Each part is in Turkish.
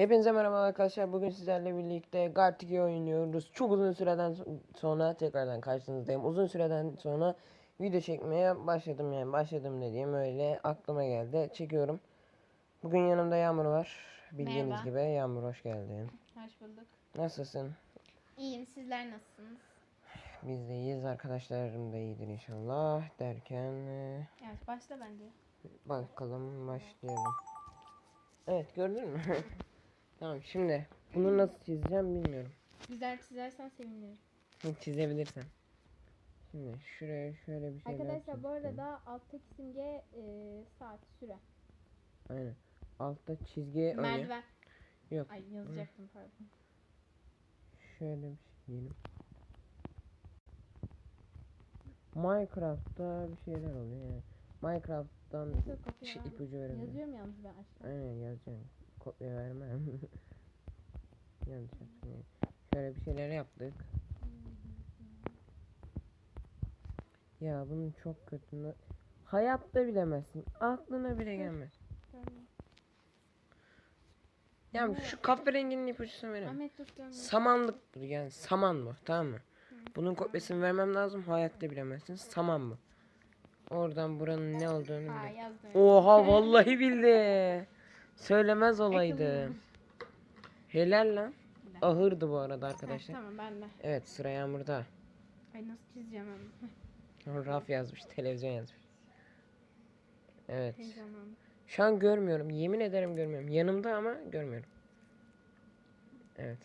Hepinize merhaba arkadaşlar. Bugün sizlerle birlikte Gartic oynuyoruz. Çok uzun süreden so- sonra tekrardan karşınızdayım. Uzun süreden sonra video çekmeye başladım yani. Başladım dediğim öyle aklıma geldi. Çekiyorum. Bugün yanımda Yağmur var. Bildiğiniz Merhaba. gibi Yağmur hoş geldin. Hoş bulduk. Nasılsın? İyiyim. Sizler nasılsınız? Biz de iyiyiz. Arkadaşlarım da iyidir inşallah. Derken e, Evet başla bence. bakalım başlayalım. Evet gördün mü? tamam şimdi bunu nasıl çizeceğim bilmiyorum. Güzel çizersen sevinirim. Çizebilirsen. Şimdi şuraya şöyle bir şeyler Arkadaşlar bu arada alttaki simge e, saat süre. Aynen. Altta çizgi. Merdiven. Yok. Ay yazacaktım pardon. Şöyle bir şey diyelim. Minecraft'ta bir şeyler oluyor yani. Minecraft'tan şey, ipucu verebilirim. Yazıyorum yalnız ben aşağı. Aynen yazacağım. Kopya vermem. Yanlış yani. Şöyle bir şeyler yaptık. Ya bunun çok kötü. Hayatta bilemezsin. Aklına bile gelmez. Ya şu kahverenginin ipucusunu verin. Samanlık yani saman bu tamam mı? Bunun kopyasını vermem lazım hayatta bilemezsin. Saman bu. Oradan buranın ne olduğunu bile. Oha vallahi bildi. Söylemez olaydı. Helal lan. Ahırdı bu arada Ha, arkadaşlar. tamam ben de. Evet sıra Yağmur'da. Ay nasıl çizeceğim onu? Raf yazmış, televizyon yazmış. Evet. Şu an görmüyorum. Yemin ederim görmüyorum. Yanımda ama görmüyorum. Evet.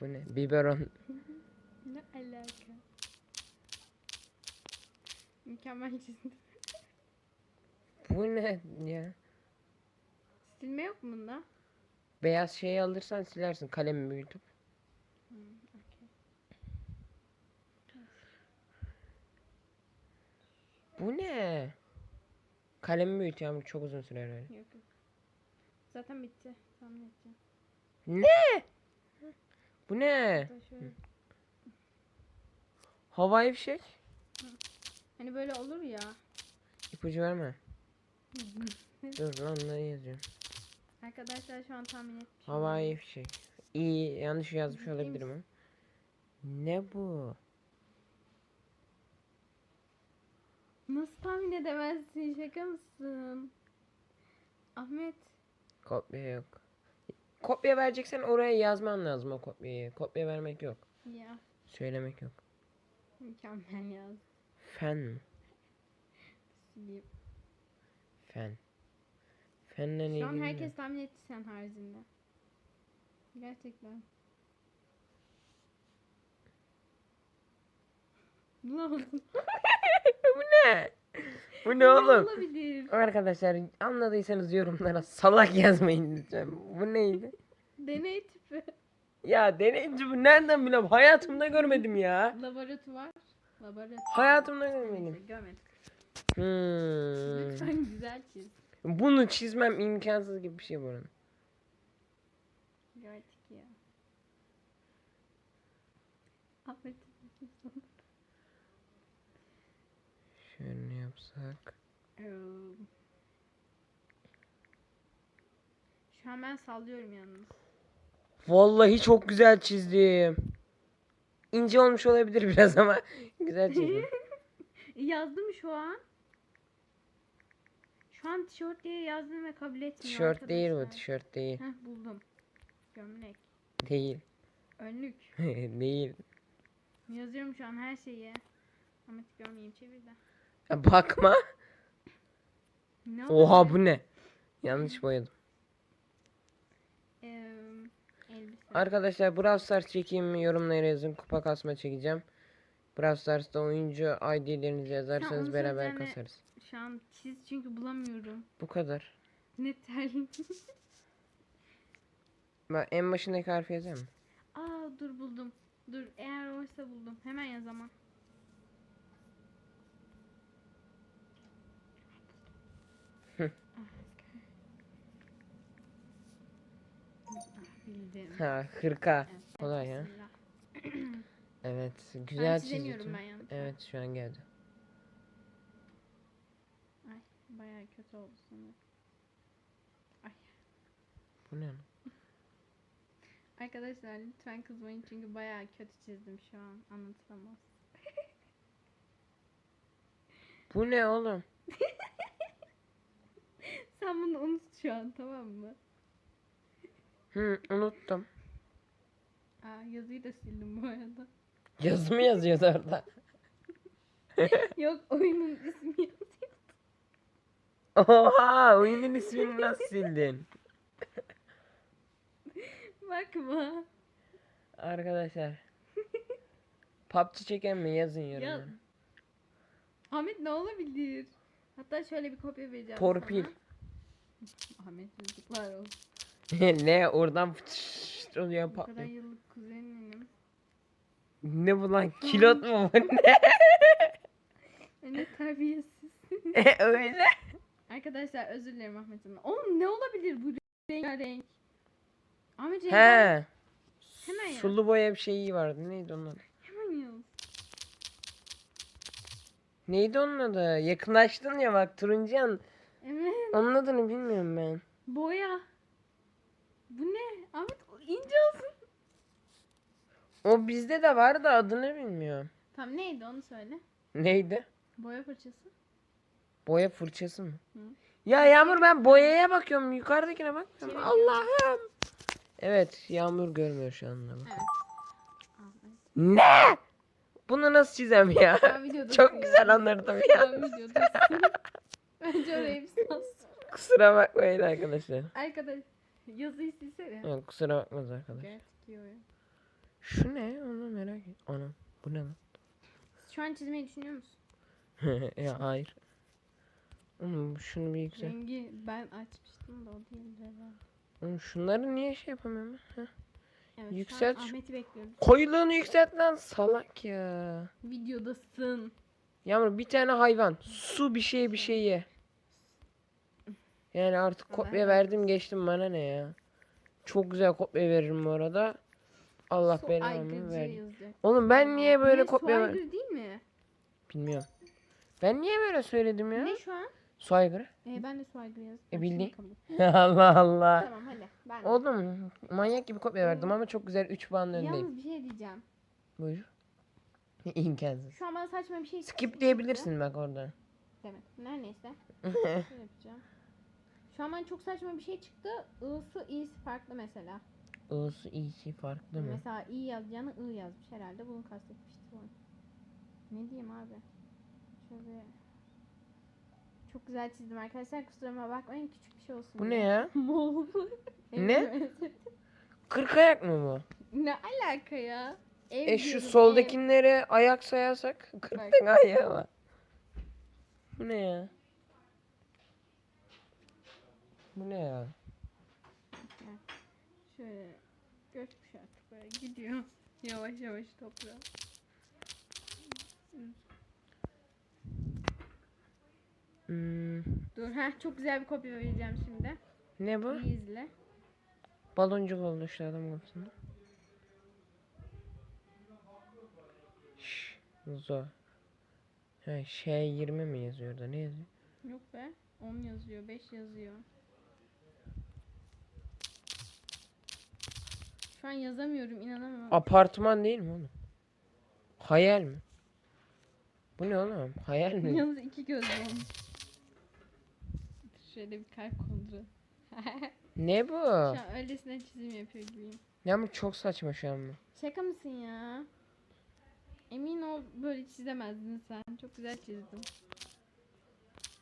Bu ne? Biberon. Ne alaka? Mükemmel çizdim. Bu ne ya? Silme yok mu bunda? Beyaz şeyi alırsan silersin kalemi büyütüp. Hmm. Bu ne? Kalemi büyüt Yağmur çok uzun sürer öyle. Yok yok. Zaten bitti. Tahmin edeceğim. Ne? Bu ne? Havai fişek. Hani böyle olur ya. İpucu verme. Dur lan ne yazıyorum? Arkadaşlar şu an tahmin etmiş. Havai fişek. İyi yanlış yazmış Ciddi olabilirim ama. Ne bu? Nasıl tahmin edemezsin? Şaka mısın? Ahmet. Kopya yok. Kopya vereceksen oraya yazman lazım o kopyayı. Kopya vermek yok. Ya Söylemek yok. mükemmel yaz. Fen. Fen. İlgili Şu an herkes tahmin etti sen haricinde. Gerçekten. Ne oldu? Bu ne? Bu ne oğlum? Olabilir. Arkadaşlar anladıysanız yorumlara salak yazmayın lütfen. Bu neydi? Deney tüpü. Ya deneyimci bu nereden bileyim? Hayatımda görmedim ya. Laboratuvar. Laboratuvar. Hayatımda görmedim. görmedik. Hmm. Lütfen güzel çiz. Bunu çizmem imkansız gibi bir şey bu arada. Gördük ya. Ahmet. Şöyle yapsak? Eee, Şu an ben sallıyorum yalnız. Vallahi çok güzel çizdim. İnce olmuş olabilir biraz ama güzel çizdim. Yazdım şu an. Şu an tişört diye yazdım ve kabul etmiyor tişört değil bu, arkadaşlar. tişört değil. Heh buldum. Gömlek. Değil. Önlük. değil. Yazıyorum şu an her şeyi. Ahmet görmeyeyim çevir de. Ya bakma. Ne Oha bu ne? Yanlış boyadım. Elbise. Arkadaşlar Brawl Stars çekeyim mi yorumlara yazın. Kupa kasma çekeceğim. Brawl Stars'ta oyuncu ID'lerinizi yazarsanız beraber kasarız. Şu an çiz çünkü bulamıyorum. Bu kadar. Ne terli. Ben en başındaki harfi yazayım mı? Aa dur buldum. Dur eğer oysa buldum. Hemen yaz ama. Bildim. Ha hırka. Evet, Kolay ya. Evet Ben güzel çizemiyorum çizdim. ben yalnız. Evet şu an geldi. Ay bayağı kötü oldu sanırım. Ay Bu ne? lan? Arkadaşlar lütfen kızmayın çünkü bayağı kötü çizdim şu an. Anlatamam. Bu ne oğlum? Sen bunu unut şu an tamam mı? Hı, unuttum. Aa, yazıyı da sildim bu arada. Yazı mı yazıyordu orada? Yok oyunun ismi yazıyor. Oha oyunun ismini nasıl sildin? Bakma. Arkadaşlar. PUBG çeken mi yazın Ya. yorumlara. Ahmet ne olabilir? Hatta şöyle bir kopya vereceğim Torpil. sana. Ahmet yazıklar olsun. ne oradan fıçış oluyor Bu kadar patlıyor. yıllık kuzeninim. Ne bu lan kilot mu bu ne? Ne terbiyesiz. Öyle. Arkadaşlar özür dilerim Ahmet'im. Oğlum ne olabilir bu renk? Ahmet renk He. Hemen yaz. Sulu boya bir şeyi vardı. Neydi onun adı? Hemen yaz. Neydi onun adı? Yakınlaştın ya bak turuncan. Evet. Onun adını bilmiyorum ben. Boya. Bu ne? Ahmet ince olsun. O bizde de var da adını bilmiyorum. Tamam neydi onu söyle. Neydi? Boya fırçası. Boya fırçası mı? Hı. Ya Yağmur ben boyaya bakıyorum. Yukarıdakine bakmıyorum. Çevir. Allah'ım. Evet Yağmur görmüyor şu anda. bak. Evet. Ne? Bunu nasıl çizem ya? Çok ya. güzel anladım ya. Bence orayı bir. Kusura bakmayın arkadaşlar. Arkadaş yazıyı silsene. Yok, kusura bakmaz arkadaş. Gerçek diyor ya. Şu ne? Onu merak et. Anam. Bu ne lan? Şu an çizmeyi düşünüyor musun? ya hayır. Oğlum şunu bir güzel. Rengi ben açmıştım da o değildi herhalde. Oğlum şunları niye şey yapamıyorum? Heh. Evet, Yükselt şu an Ahmet'i bekliyoruz. Koyuluğunu yükselt lan salak ya. Videodasın. Yağmur bir tane hayvan. Su bir şey bir şey ye. Yani artık kopya verdim geçtim bana ne ya. Çok güzel kopya veririm bu arada. Allah Su belanı aygırcı verdi. yazacak. Oğlum ben niye böyle ne, kopya ver... aygırı değil mi? Bilmiyorum. Ben niye böyle söyledim ya? Ne şu an? Su aygırı. Ee, ben de su aygırı yazdım. E, kabul. Allah Allah. Tamam hadi. Ben de. Oğlum manyak gibi kopya verdim ama çok güzel 3 puan öndeyim. Yalnız bir şey diyeceğim. Buyur. İmkansız. Şu an bana saçma bir şey Skip diyebilirsin bak orada. Demek. Şöyle yapacağım. Şu an bana çok saçma bir şey çıktı. I'sı i'si farklı mesela. I'sı iyisi farklı mı? Mesela i yazacağını i yazmış herhalde. Bunu kastetmiştir o. Ne diyeyim abi? Şöyle. Çok güzel çizdim arkadaşlar. Kusuruma bakmayın. Küçük bir şey olsun. Bu ne ya? Mol. Ne? Kırk ayak mı bu? ne alaka ya? Ev E şu diyorum, ev. ayak sayarsak Bak. 40 tane ayağı var. Bu ne ya? Bu ne ya? Şöyle göçmüş artık böyle gidiyor. Yavaş yavaş toprağa. Hmm, Dur ha çok güzel bir kopya vereceğim şimdi. ne bu? İyi izle. Baloncuk oldu şu adam kafasında. Şş, Zo. Ha, şey 20 mi yazıyor orada? Ne yazıyor? Yok be. 10 yazıyor, 5 yazıyor. Şu an yazamıyorum inanamıyorum. Apartman değil mi oğlum? Hayal mi? Bu ne oğlum? Hayal mi? Yalnız iki göz olmuş. Şöyle bir kalp kontrol. ne bu? Şu an öylesine çizim yapıyor gibiyim. Ya bu çok saçma şu an bu. Şaka mısın ya? Emin ol böyle çizemezdin sen. Çok güzel çizdin.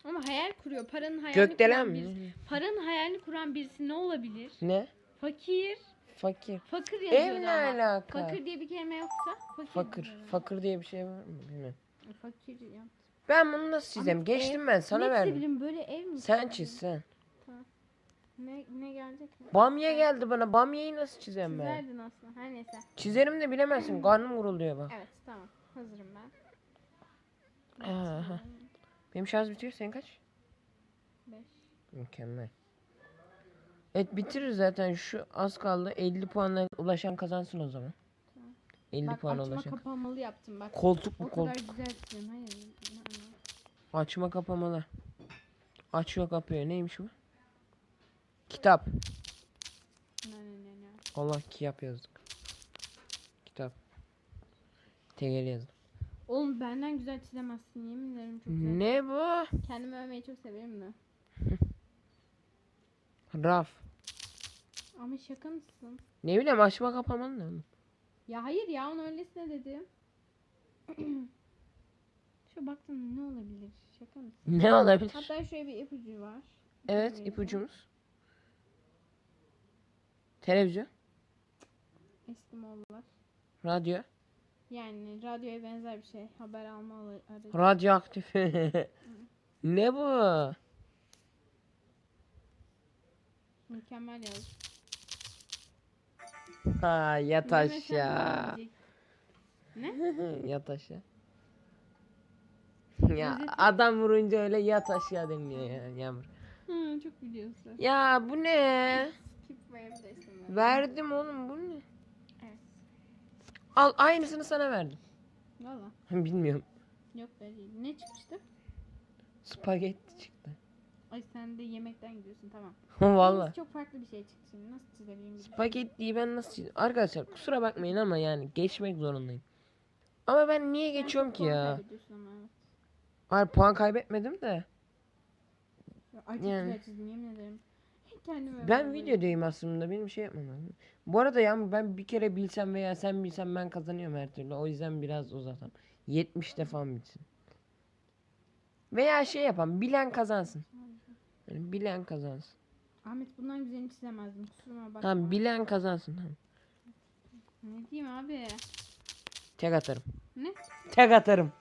Ama hayal kuruyor. Paranın hayalini Gökdelen kuran birisi. mi? Paranın hayalini kuran birisi ne olabilir? Ne? Fakir. Fakir. Fakir Ev yazıyordu ne ama. alaka? Fakir diye bir kelime yoksa fakir. Fakir. Fakir diye bir şey var mı? Bilmiyorum. Fakir ya. Ben bunu nasıl çizeceğim? Ama Geçtim ben sana ne verdim. çizebilirim böyle ev mi? Sen çiz sen. Ne, ne gelecek mi? Bamya geldi bana. Bamyayı nasıl çizeceğim ben? Çizerdin aslında. Her neyse. Çizerim de bilemezsin. Karnım gurulduyor bak. Evet tamam. Hazırım ben. Aha. Benim şarj bitiyor. Senin kaç? 5. Mükemmel. Evet bitiririz zaten. Şu az kaldı. 50 puanla ulaşan kazansın o zaman. Tamam. 50 Bak puan açma ulaşan. kapamalı yaptım bak. Koltuk O bu kadar koltuk. güzel çiziyorum. Hayır. Açma kapamalı. Açıyor kapıyor. Neymiş bu? Kitap. Ne ne ne ne. Allah kiyap yazdık. Kitap. Tegel yazdım. Oğlum benden güzel çizemezsin yemin ederim çok güzel. Ne bu? Kendimi övmeyi çok severim de. Raf. Ama şaka mısın? Ne bileyim açma kapaman ne oğlum? Ya hayır ya onu öylesine dedim. Şu baktım ne olabilir? Şaka mısın? Ne olabilir? Hatta şuraya bir ipucu var. Evet İpucu ipucumuz. Televizyon, Eski Moğollar. radyo, Yani radyoya benzer bir şey. Haber alma aracı. radyoaktif. ne bu? Mükemmel yazdım. Ha yat aşağı. ne yat aşağı. Ya adam vurunca öyle yat aşağı deniyor ya Yağmur. Hı, çok biliyorsun. Ya bu ne? Verdim oğlum bu ne? Evet. Al aynısını sana verdim. Valla. Bilmiyorum. Yok be. Ne çıkmıştı? Spagetti çıktı. Ay sen de yemekten gidiyorsun tamam. Valla. Çok farklı bir şey çıktı şimdi. Nasıl çizebilirim? bilmiyorum. Spagettiyi ben nasıl çizeyim? Arkadaşlar kusura bakmayın ama yani geçmek zorundayım. Ama ben niye geçiyorum ki ya? ama. Hayır puan kaybetmedim de. Ay çok Yani. güzel yemin ederim. Kendime Ben videodayım aslında. Benim şey yapmam lazım. Bu arada ya ben bir kere bilsem veya sen bilsen ben kazanıyorum her türlü. O yüzden biraz uzatam. 70 defa bitsin. Veya şey yapalım. Bilen kazansın. Yani bilen kazansın. Ahmet bundan güzelini çizemezdim. Kusuruma bakma. Tamam bilen kazansın. Tamam. Ne diyeyim abi? Tek atarım. Ne? Tek atarım.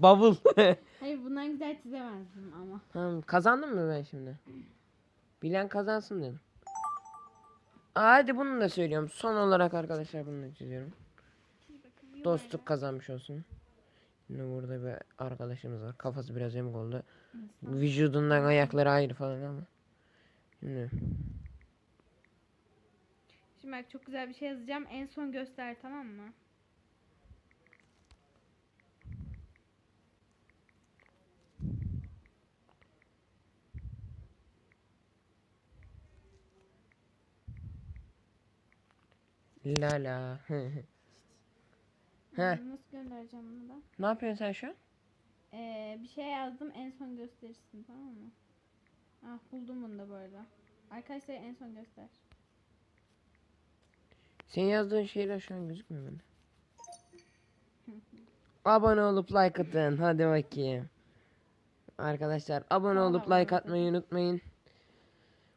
Bavul. Hayır bundan güzel çizemezdim ama. tamam kazandım mı ben şimdi? Bilen kazansın dedim. Hadi bunu da söylüyorum. Son olarak arkadaşlar bunu da çiziyorum. Dostluk kazanmış olsun. Şimdi burada bir arkadaşımız var. Kafası biraz yamuk oldu. Vücudundan ayakları ayrı falan ama. Şimdi Şimdi bak çok güzel bir şey yazacağım. En son göster tamam mı? La la. Heh. Nasıl göndereceğim bunu da? ne yapıyorsun sen şu an? Ee, bir şey yazdım en son gösterirsin tamam mı? Ah buldum bunu da bu arada. Arkadaşlar en son göster. Senin yazdığın şeyler şu an gözükmüyor bende. Abone olup like atın. Hadi bakayım. Arkadaşlar abone olup like atmayı unutmayın.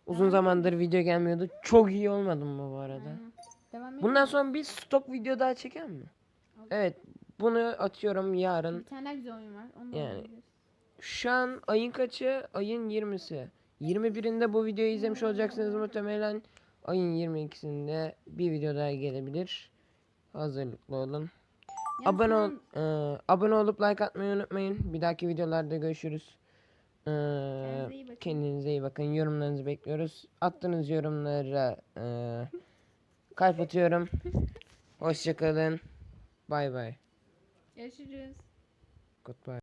Uzun zamandır video gelmiyordu. Çok iyi olmadım mı bu arada? Aynen. Devam Bundan sonra bir stok video daha çeker mi? Olur. Evet. Bunu atıyorum yarın. Bir tane daha güzel oyun var. Onu da Yani. oynayabiliriz. Şu an ayın kaçı? Ayın 20'si. 21'inde bu videoyu izlemiş olacaksınız muhtemelen. Ayın 22'sinde bir video daha gelebilir. Hazırlıklı olun. Ya abone ol, an- eee, abone olup like atmayı unutmayın. Bir dahaki videolarda görüşürüz. Eee, Kendinize iyi bakın. kendinize iyi bakın. Yorumlarınızı bekliyoruz. Attığınız yorumlara eee kalp atıyorum. Hoşçakalın. Bay bay. Görüşürüz. Goodbye.